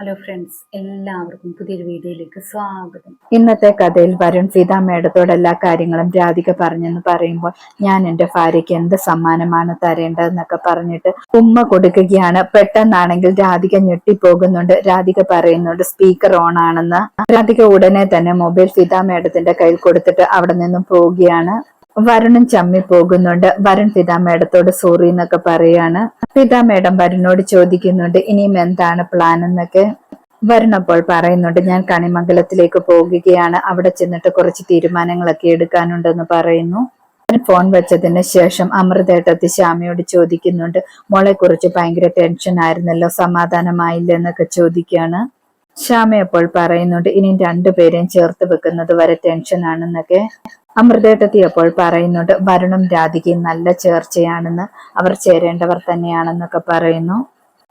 Hello friends എല്ലാവർക്കും പുതിയൊരു വീഡിയോയിലേക്ക് സ്വാഗതം. ഇന്നത്തെ കഥയിൽ വരുൺ സീതാ മേഡത്തോട് എല്ലാ കാര്യങ്ങളും രാധിക പറഞ്ഞെന്ന് പറയുമ്പോൾ ഞാൻ എന്റെ ഭാര്യയ്ക്ക് എന്ത് സമ്മാനമാണ് തരേണ്ടതെന്നൊക്കെ പറഞ്ഞിട്ട് ഉമ്മ കൊടുക്കുകയാണ്. പെട്ടെന്നാണെങ്കിൽ രാധിക ഞെട്ടിപ്പോകുന്നുണ്ട്. രാധിക പറയുന്നുണ്ട് സ്പീക്കർ ഓൺ ആണെന്ന്. രാധിക ഉടനെ തന്നെ മൊബൈൽ സീതാ മേഡത്തിന്റെ കയ്യിൽ കൊടുത്തിട്ട് അവിടെ നിന്നും പോവുകയാണ്. വരുണും ചമ്മി പോകുന്നുണ്ട്. വരുൺ പിതാമേടത്തോട് സോറി എന്നൊക്കെ പറയാണ്. പിതാമേടം വരുണോട് ചോദിക്കുന്നുണ്ട് ഇനിയും എന്താണ് പ്ലാൻ എന്നൊക്കെ? വരുൺ അപ്പോൾ പറയുന്നുണ്ട് ഞാൻ കണിമംഗലത്തിലേക്ക് പോകുകയാണ്. അവിടെ ചെന്നിട്ട് കുറച്ച് തീരുമാനങ്ങളൊക്കെ എടുക്കാനുണ്ടെന്ന് പറയുന്നു. ഫോൺ വെച്ചതിന് ശേഷം അമൃതേട്ടത്തി ശ്യാമയോട് ചോദിക്കുന്നുണ്ട് മോളെ കുറിച്ച് ഭയങ്കര ടെൻഷൻ ആയിരുന്നല്ലോ സമാധാനമായില്ലെന്നൊക്കെ ചോദിക്കുകയാണ് ശ്യാമ അപ്പോൾ പറയുന്നുണ്ട് ഇനിയും രണ്ടുപേരെയും ചേർത്ത് വെക്കുന്നത് വരെ ടെൻഷൻ ആണെന്നൊക്കെ. അമൃതേട്ടത്തി അപ്പോൾ പറയുന്നുണ്ട് വരുണും രാധികയും നല്ല ചേർച്ചയാണെന്ന് അവർ ചേരേണ്ടവർ തന്നെയാണെന്നൊക്കെ പറയുന്നു.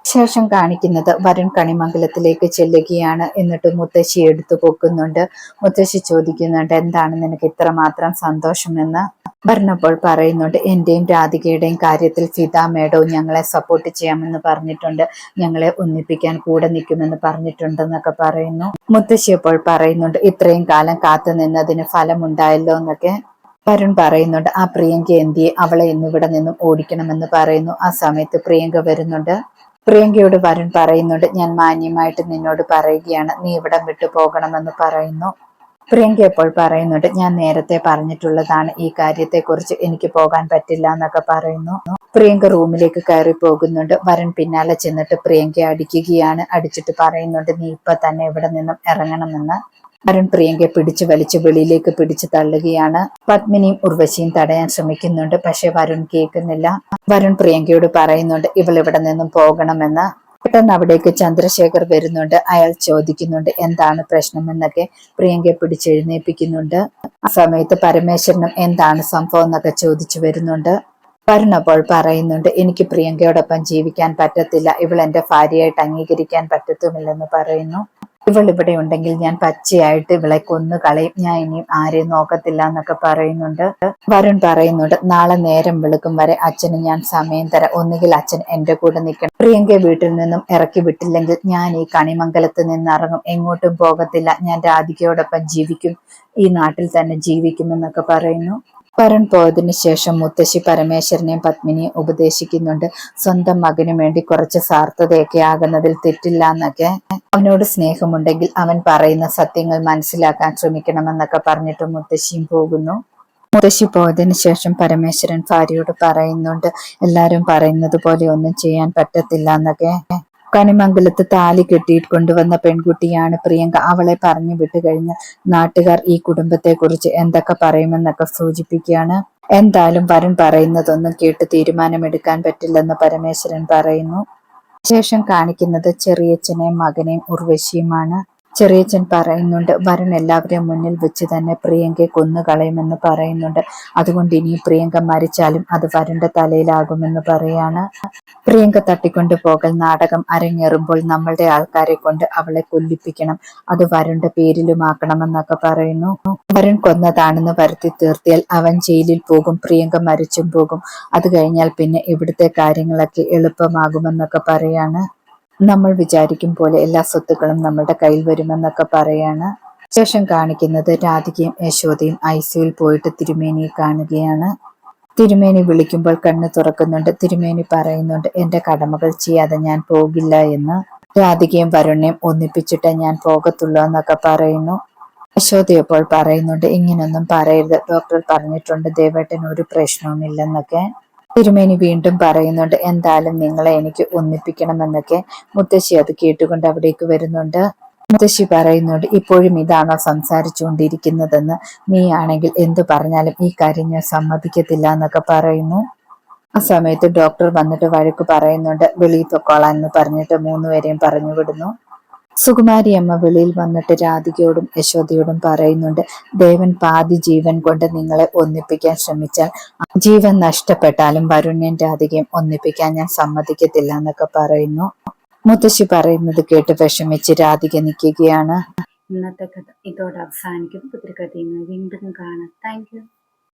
ശേഷം കാണിക്കുന്നത് വരൻ കണിമംഗലത്തിലേക്ക് ചെല്ലുകയാണ്. എന്നിട്ട് മുത്തശ്ശി എടുത്തു പൊക്കുന്നുണ്ട്. മുത്തശ്ശി ചോദിക്കുന്നുണ്ട് എന്താണ് നിനക്ക് ഇത്രമാത്രം സന്തോഷമെന്ന്? പറഞ്ഞപ്പോൾ പറയുന്നുണ്ട് എന്റെയും രാധികയുടെയും കാര്യത്തിൽ ഫിത മേഡവും ഞങ്ങളെ സപ്പോർട്ട് ചെയ്യാമെന്ന് പറഞ്ഞിട്ടുണ്ട്. ഞങ്ങളെ ഒന്നിപ്പിക്കാൻ കൂടെ നിൽക്കുമെന്ന് പറഞ്ഞിട്ടുണ്ടെന്നൊക്കെ പറയുന്നു. മുത്തശ്ശി അപ്പോൾ പറയുന്നുണ്ട് ഇത്രയും കാലം കാത്തു നിന്നതിന് ഫലമുണ്ടായല്ലോ എന്നൊക്കെ വരുൺ പറയുന്നുണ്ട് ആ പ്രിയങ്ക എന്തിയെ? അവളെ ഇന്നിവിടെ നിന്നും ഓടിക്കണമെന്ന് പറയുന്നു. ആ സമയത്ത് പ്രിയങ്ക വരുന്നുണ്ട്. പ്രിയങ്കയോട് വരുൺ പറയുന്നുണ്ട് ഞാൻ മാന്യമായിട്ട് നിന്നോട് പറയുകയാണ്. നീ ഇവിടം വിട്ടു പോകണമെന്ന് പറയുന്നു. പ്രിയങ്ക എപ്പോൾ പറയുന്നുണ്ട് ഞാൻ നേരത്തെ പറഞ്ഞിട്ടുള്ളതാണ്. ഈ കാര്യത്തെക്കുറിച്ച് എനിക്ക് പോകാൻ പറ്റില്ല എന്നൊക്കെ പറയുന്നു. പ്രിയങ്ക റൂമിലേക്ക് കയറി പോകുന്നുണ്ട്. വരൻ പിന്നാലെ ചെന്നിട്ട് പ്രിയങ്ക അടിക്കുകയാണ്. അടിച്ചിട്ട് പറയുന്നുണ്ട് നീ ഇപ്പൊ തന്നെ ഇവിടെ നിന്നും ഇറങ്ങണമെന്ന്. വരുൺ പ്രിയങ്കയെ പിടിച്ചു വലിച്ചു വെളിയിലേക്ക് പിടിച്ചു തള്ളുകയാണ്. പത്മിനിയും ഉർവശിയും തടയാൻ ശ്രമിക്കുന്നുണ്ട്. പക്ഷെ വരുൺ കേൾക്കുന്നില്ല. വരുൺ പ്രിയങ്കയോട് പറയുന്നുണ്ട് ഇവൾ ഇവിടെ നിന്നും പോകണമെന്ന്. പെട്ടെന്ന് അവിടേക്ക് ചന്ദ്രശേഖർ വരുന്നുണ്ട്. അയാൾ ചോദിക്കുന്നുണ്ട് എന്താണ് പ്രശ്നം? എന്നൊക്കെ പ്രിയങ്കയെ പിടിച്ചെഴുന്നേൽപ്പിക്കുന്നുണ്ട്. ആ സമയത്ത് പരമേശ്വരനും എന്താണ് സംഭവം? എന്നൊക്കെ ചോദിച്ചു വരുന്നുണ്ട്. വരുൺ അപ്പോൾ പറയുന്നുണ്ട് എനിക്ക് പ്രിയങ്കയോടൊപ്പം ജീവിക്കാൻ പറ്റത്തില്ല. ഇവൾ എന്റെ ഭാര്യയായിട്ട് അംഗീകരിക്കാൻ പറ്റത്തുമില്ലെന്ന് പറയുന്നു. ഇവൾ ഇവിടെ ഉണ്ടെങ്കിൽ ഞാൻ പച്ചയായിട്ട് ഇവളെ കൊന്നു കളയും. ഞാൻ ഇനിയും ആരെയും നോക്കത്തില്ല എന്നൊക്കെ പറയുന്നുണ്ട്. വരുൺ പറയുന്നുണ്ട് നാളെ നേരം വെളുക്കും വരെ അച്ഛന് ഞാൻ സമയം തരാം. ഒന്നുകിൽ അച്ഛൻ എന്റെ കൂടെ നിൽക്കണം. പ്രിയങ്ക വീട്ടിൽ നിന്നും ഇറക്കി വിട്ടില്ലെങ്കിൽ ഞാൻ ഈ കണിമംഗലത്ത് നിന്ന് ഇറങ്ങും. എങ്ങോട്ടും പോകത്തില്ല. ഞാൻ രാധികയോടൊപ്പം ജീവിക്കും. ഈ നാട്ടിൽ തന്നെ ജീവിക്കുമെന്നൊക്കെ പറയുന്നു. വരൻ പോയതിനു ശേഷം മുത്തശ്ശി പരമേശ്വരനെയും പത്മിനിയും ഉപദേശിക്കുന്നുണ്ട്. സ്വന്തം മകനു വേണ്ടി കുറച്ച് സാർത്ഥതയൊക്കെ ആകുന്നതിൽ തെറ്റില്ല എന്നൊക്കെ അവനോട് സ്നേഹമുണ്ടെങ്കിൽ അവൻ പറയുന്ന സത്യങ്ങൾ മനസ്സിലാക്കാൻ ശ്രമിക്കണമെന്നൊക്കെ പറഞ്ഞിട്ട് മുത്തശ്ശിയും പോകുന്നു. മുത്തശ്ശി പോയതിനു ശേഷം പരമേശ്വരൻ ഭാര്യയോട് പറയുന്നുണ്ട് എല്ലാരും പറയുന്നത് പോലെ ഒന്നും ചെയ്യാൻ പറ്റത്തില്ല എന്നൊക്കെ. കണിമംഗലത്ത് താലി കെട്ടിയിട്ട് കൊണ്ടുവന്ന പെൺകുട്ടിയാണ് പ്രിയങ്ക. അവളെ പറഞ്ഞു വിട്ടു കഴിഞ്ഞ നാട്ടുകാർ ഈ കുടുംബത്തെ കുറിച്ച് എന്തൊക്കെ പറയുമെന്നൊക്കെ സൂചിപ്പിക്കുകയാണ്. എന്തായാലും വരുൺ പറയുന്നതൊന്നും കേട്ട് തീരുമാനമെടുക്കാൻ പറ്റില്ലെന്ന് പരമേശ്വരൻ പറയുന്നു. ശേഷം കാണിക്കുന്നത് ചെറിയച്ഛനെയും മകനെയും ഉർവശിയുമാണ്. ചെറിയച്ഛൻ പറയുന്നുണ്ട് വരൻ എല്ലാവരെയും മുന്നിൽ വെച്ച് തന്നെ പ്രിയങ്കയെ കൊന്നുകളയുമെന്ന് പറയുന്നുണ്ട്. അതുകൊണ്ട് ഇനി പ്രിയങ്ക മരിച്ചാലും അത് വരന്റെ തലയിലാകുമെന്ന് പറയാണ്. പ്രിയങ്ക തട്ടിക്കൊണ്ട് പോകൽ നാടകം അരങ്ങേറുമ്പോൾ നമ്മളുടെ ആൾക്കാരെ കൊണ്ട് അവളെ കൊല്ലിപ്പിക്കണം. അത് വരന്റെ പേരിലുമാക്കണമെന്നൊക്കെ പറയുന്നു. വരൻ കൊന്നതാണെന്ന് വരുത്തി തീർത്തിയാൽ അവൻ ജയിലിൽ പോകും പ്രിയങ്ക മരിച്ചും പോകും. അത് കഴിഞ്ഞാൽ പിന്നെ ഇവിടുത്തെ കാര്യങ്ങളൊക്കെ എളുപ്പമാകുമെന്നൊക്കെ പറയാണ്. നമ്മൾ വിചാരിക്കും പോലെ എല്ലാ സ്വത്തുക്കളും നമ്മളുടെ കയ്യിൽ വരുമെന്നൊക്കെ പറയാണ്. ശേഷം കാണിക്കുന്നത് രാധികയും യശോദയും ഐസിയിൽ പോയിട്ട് തിരുമേനിയെ കാണുകയാണ്. തിരുമേനി വിളിക്കുമ്പോൾ കണ്ണ് തുറക്കുന്നുണ്ട്. തിരുമേനി പറയുന്നുണ്ട് എന്റെ കടമകൾ ചെയ്യാതെ ഞാൻ പോകില്ല എന്ന്. രാധികയും വരുണ്യം ഒന്നിപ്പിച്ചിട്ടേ ഞാൻ പോകത്തുള്ളൂ എന്നൊക്കെ പറയുന്നു. യശോദയപ്പോൾ പറയുന്നുണ്ട് ഇങ്ങനെയൊന്നും പറയരുത്. ഡോക്ടർ പറഞ്ഞിട്ടുണ്ട് ദേവേട്ടൻ ഒരു പ്രശ്നവുമില്ലെന്നൊക്കെ. തിരുമേനി വീണ്ടും പറയുന്നുണ്ട് എന്തായാലും നിങ്ങളെ എനിക്ക് ഒന്നിപ്പിക്കണമെന്നൊക്കെ മുത്തശ്ശി അത് കേട്ടുകൊണ്ട് അവിടേക്ക് വരുന്നുണ്ട്. മുത്തശ്ശി പറയുന്നുണ്ട് ഇപ്പോഴും ഇതാണോ സംസാരിച്ചുകൊണ്ടിരിക്കുന്നതെന്ന് നീ ആണെങ്കിൽ എന്തു പറഞ്ഞാലും ഈ കാര്യം ഞാൻ സമ്മതിക്കത്തില്ല എന്നൊക്കെ പറയുന്നു. ആ സമയത്ത് ഡോക്ടർ വന്നിട്ട് വഴക്ക് പറയുന്നുണ്ട് വെളിയിൽ പൊക്കോളാൻ എന്ന് പറഞ്ഞിട്ട് മൂന്നുപേരെയും പറഞ്ഞു വിടുന്നു. സുകുമാരി അമ്മ വെളിയിൽ വന്നിട്ട് രാധികയോടും യശോദയോടും പറയുന്നുണ്ട് ദേവൻ പാതി ജീവൻ കൊണ്ട് നിങ്ങളെ ഒന്നിപ്പിക്കാൻ ശ്രമിച്ചാൽ ജീവൻ നഷ്ടപ്പെട്ടാലും വരുണ്യൻ രാധികയും ഒന്നിപ്പിക്കാൻ ഞാൻ സമ്മതിക്കത്തില്ല എന്നൊക്കെ പറയുന്നു. മുത്തശ്ശി പറയുന്നത് കേട്ട് വിഷമിച്ച് രാധിക നിൽക്കുകയാണ്. ഇന്നത്തെ കഥ ഇതോടെ അവസാനിക്കും. പുതിയ കഥയുമായി വീണ്ടും കാണാം. താങ്ക്